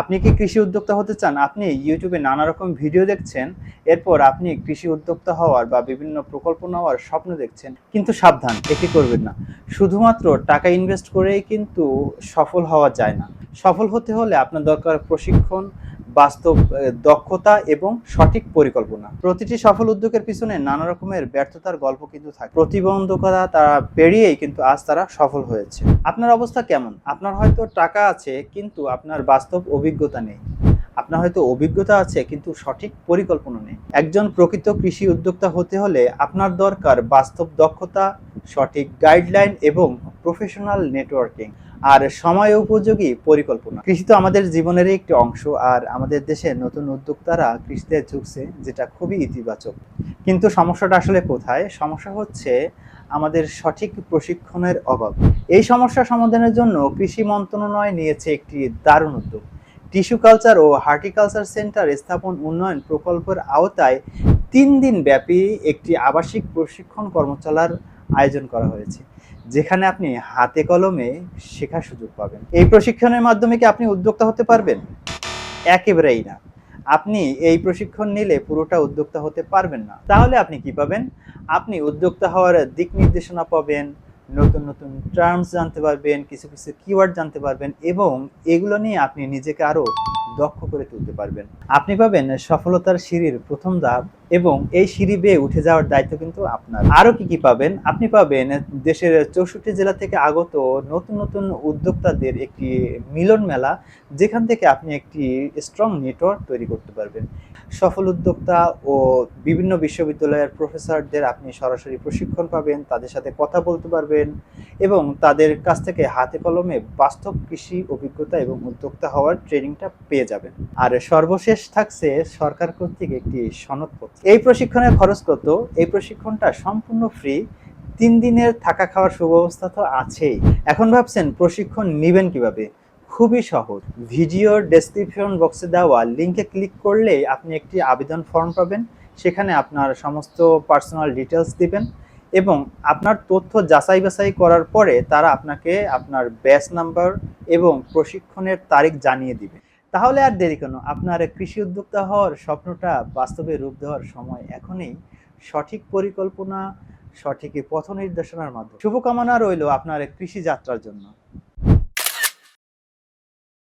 আপনি কি কৃষি উদ্যোক্তা হতে চান? আপনি ইউটিউবে নানা রকম ভিডিও দেখছেন, এরপর আপনি কৃষি উদ্যোক্তা হওয়ার বা বিভিন্ন প্রকল্প নেওয়ার স্বপ্ন দেখছেন, কিন্তু সাবধান এটি করবেন না। শুধুমাত্র টাকা ইনভেস্ট করেই কিন্তু সফল হওয়া যায় না। সফল হতে হলে আপনার দরকার প্রশিক্ষণ বাস্তব দক্ষতা এবং সঠিক পরিকল্পনা। প্রতিটি সফল উদ্যোগের পিছনে নানা রকমের ব্যর্থতার গল্প কিন্তু থাকে। প্রতিবন্ধকতা তারা পেরিয়েই কিন্তু আজ তারা সফল হয়েছে। আপনার অবস্থা কেমন? আপনার হয়তো টাকা আছে, কিন্তু আপনার বাস্তব অভিজ্ঞতা নেই। আপনার হয়তো অভিজ্ঞতা আছে, কিন্তু সঠিক পরিকল্পনা নেই। একজন প্রকৃত কৃষি উদ্যোক্তা হতে হলে আপনার দরকার বাস্তব দক্ষতা, সঠিক গাইডলাইন এবং প্রফেশনাল নেটওয়ার্কিং আর সময় উপযোগী পরিকল্পনা। কৃষি তো আমাদের জীবনেরই একটি অংশ, আর আমাদের দেশে নতুন উদ্যোক্তারা কৃষিতে ঝুঁকছে, যেটা খুবই ইতিবাচক। কিন্তু সমস্যাটা আসলে কোথায়? সমস্যা হচ্ছে আমাদের সঠিক প্রশিক্ষণের অভাব। এই সমস্যা সমাধানের জন্য কৃষি মন্ত্রণালয় নিয়েছে একটি দারুণ উদ্যোগ। টিস্যু কালচার ও হার্টিকালচার সেন্টার স্থাপন উন্নয়ন প্রকল্পের আওতায় তিন দিন ব্যাপী একটি আবাসিক প্রশিক্ষণ কর্মশালার আয়োজন করা হয়েছে, যেখানে আপনি হাতে কলমে শেখার সুযোগ পাবেন। এই প্রশিক্ষণের মাধ্যমে কি আপনি উদ্যোক্তা হতে পারবেন? একেবারেই না। আপনি এই প্রশিক্ষণ নিলে পুরোটা উদ্যোক্তা হতে পারবেন না। তাহলে আপনি কি পাবেন? আপনি উদ্যোক্তা হওয়ার দিক নির্দেশনা পাবেন নতুন নতুন টার্মস জানতে পারবেন, কিছু কিছু কিওয়ার্ড জানতে পারবেন এবং এগুলো নিয়ে আপনি নিজেকে আরও দক্ষ করে তুলতে পারবেন। আপনি পাবেন সফলতার সিঁড়ির প্রথম ধাপ এবং এই সিঁড়ি বেয়ে উঠে যাওয়ার দায়িত্ব কিন্তু আপনার। আরও কি কি পাবেন? আপনি পাবেন দেশের চৌষট্টি জেলা থেকে আগত নতুন নতুন উদ্যোক্তাদের একটি মিলন মেলা, যেখান থেকে আপনি একটি স্ট্রং নেটওয়ার্ক তৈরি করতে পারবেন। সফল উদ্যোক্তা ও বিভিন্ন বিশ্ববিদ্যালয়ের প্রফেসরদের আপনি সরাসরি প্রশিক্ষণ পাবেন, তাদের সাথে কথা বলতে পারবেন এবং তাদের কাছ থেকে হাতে কলমে বাস্তব কৃষি অভিজ্ঞতা এবং উদ্যোক্তা হওয়ার ট্রেনিংটা পেয়ে যাবেন। আর সর্বশেষ থাকছে সরকার কর্তৃক একটি সনদপত্র। এই প্রশিক্ষণের খরচ কত? এই প্রশিক্ষণটা সম্পূর্ণ ফ্রি তিন দিনের থাকা খাওয়ার সুব্যবস্থা তো আছেই। এখন ভাবছেন প্রশিক্ষণ নেবেন কীভাবে? খুবই সহজ। ভিডিওর ডেসক্রিপশন বক্সে দেওয়া লিঙ্কে ক্লিক করলেই আপনি একটি আবেদন ফর্ম পাবেন। সেখানে আপনার সমস্ত পার্সোনাল ডিটেলস দিবেন এবং আপনার তথ্য যাচাই বাছাই করার পরে তারা আপনাকে আপনার ব্যাচ নাম্বার এবং প্রশিক্ষণের তারিখ জানিয়ে দিবে। তাহলে আর দেরি কেন? আপনার কৃষি উদ্যোক্তা হওয়ার স্বপ্নটা বাস্তবে রূপ দেওয়ার সময় এখনই সঠিক পরিকল্পনা, সঠিক পথ নির্দেশনার মাধ্যমে। শুভকামনা রইল আপনার কৃষি যাত্রার জন্য।